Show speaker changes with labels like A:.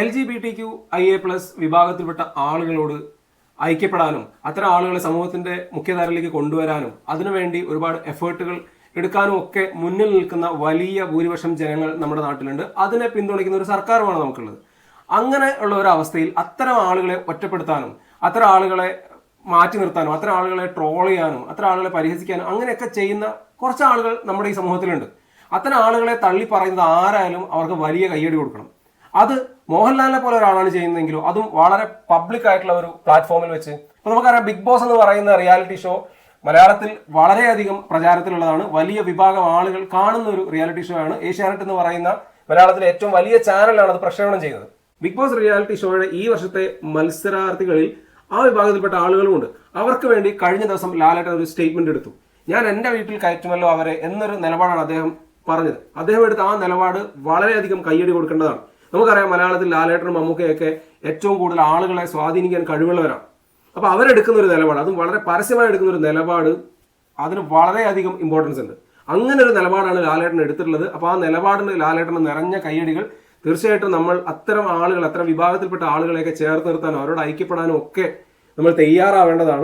A: L G B T Q I A plus വിഭാഗത്തിൽപ്പെട്ട ആളുകളോട് ഐക്യപ്പെടാനും അത്തരം ആളുകളെ സമൂഹത്തിന്റെ മുഖ്യധാരയിലേക്ക് കൊണ്ടുവരാനും അതിനുവേണ്ടി ഒരുപാട് എഫേർട്ടുകൾ എടുക്കാനും ഒക്കെ മുന്നിൽ നിൽക്കുന്ന വലിയ ഭൂരിപക്ഷം ജനങ്ങൾ നമ്മുടെ നാട്ടിലുണ്ട്. അതിനെ പിന്തുണയ്ക്കുന്ന ഒരു സർക്കാരുമാണ് നമുക്കുള്ളത്. അങ്ങനെ ഉള്ള ഒരു അവസ്ഥയിൽ അത്തരം ആളുകളെ ഒറ്റപ്പെടുത്താനും അത്തരം ആളുകളെ മാറ്റി നിർത്താനും അത്തരം ആളുകളെ ട്രോൾ ചെയ്യാനും അത്തരം ആളുകളെ പരിഹസിക്കാനും അങ്ങനെയൊക്കെ ചെയ്യുന്ന കുറച്ച് ആളുകൾ നമ്മുടെ ഈ സമൂഹത്തിലുണ്ട്. അത്തരം ആളുകളെ തള്ളി പറയുന്നത് ആരായാലും അവർക്ക് വലിയ കയ്യടി കൊടുക്കണം. അത് മോഹൻലാലിനെ പോലെ ഒരാളാണ് ചെയ്യുന്നതെങ്കിലും അതും വളരെ പബ്ലിക് ആയിട്ടുള്ള ഒരു പ്ലാറ്റ്ഫോമിൽ വെച്ച്. ഇപ്പൊ നമുക്കറിയാം ബിഗ് ബോസ് എന്ന് പറയുന്ന റിയാലിറ്റി ഷോ മലയാളത്തിൽ വളരെയധികം പ്രചാരത്തിലുള്ളതാണ്. വലിയ വിഭാഗം ആളുകൾ കാണുന്ന ഒരു റിയാലിറ്റി ഷോ ആണ്. ഏഷ്യാനെറ്റ് എന്ന് പറയുന്ന മലയാളത്തിലെ ഏറ്റവും വലിയ ചാനലാണ് അത് പ്രക്ഷേപണം ചെയ്യുന്നത്. ബിഗ് ബോസ് റിയാലിറ്റി ഷോയുടെ ഈ വർഷത്തെ മത്സരാർത്ഥികളിൽ ആ വിഭാഗത്തിൽപ്പെട്ട ആളുകളുമുണ്ട് അവർക്ക് വേണ്ടി കഴിഞ്ഞ ദിവസം ലാലേട്ടൻ ഒരു സ്റ്റേറ്റ്മെന്റ് എടുത്തു. ഞാൻ എന്റെ വീട്ടിൽ കയറ്റുമല്ലോ അവരെ എന്നൊരു നിലപാടാണ് അദ്ദേഹം പറഞ്ഞത്. അദ്ദേഹം എടുത്ത ആ നിലപാട് വളരെയധികം കയ്യടി കൊടുക്കേണ്ടതാണ്. നമുക്കറിയാം മലയാളത്തിൽ ലാലേട്ടനും മമ്മൂക്കയൊക്കെ ഏറ്റവും കൂടുതൽ ആളുകളെ സ്വാധീനിക്കാൻ കഴിവുള്ളവരാണ്. അപ്പൊ അവരെടുക്കുന്ന ഒരു നിലപാട് അതും വളരെ പരസ്യമായി എടുക്കുന്ന ഒരു നിലപാട് അതിന് വളരെയധികം ഇമ്പോർട്ടൻസ് ഉണ്ട്. അങ്ങനെ ഒരു നിലപാടാണ് ലാലേട്ടൻ എടുത്തിട്ടുള്ളത്. അപ്പോൾ ആ നിലപാടിന് ലാലേട്ടന് നിറഞ്ഞ കയ്യടികൾ തീർച്ചയായിട്ടും നമ്മൾ അത്തരം ആളുകൾ അത്തരം വിഭാഗത്തിൽപ്പെട്ട ആളുകളെയൊക്കെ ചേർത്ത് നിർത്താനും അവരോട് ഐക്യപ്പെടാനും ഒക്കെ നമ്മൾ തയ്യാറാവേണ്ടതാണ്.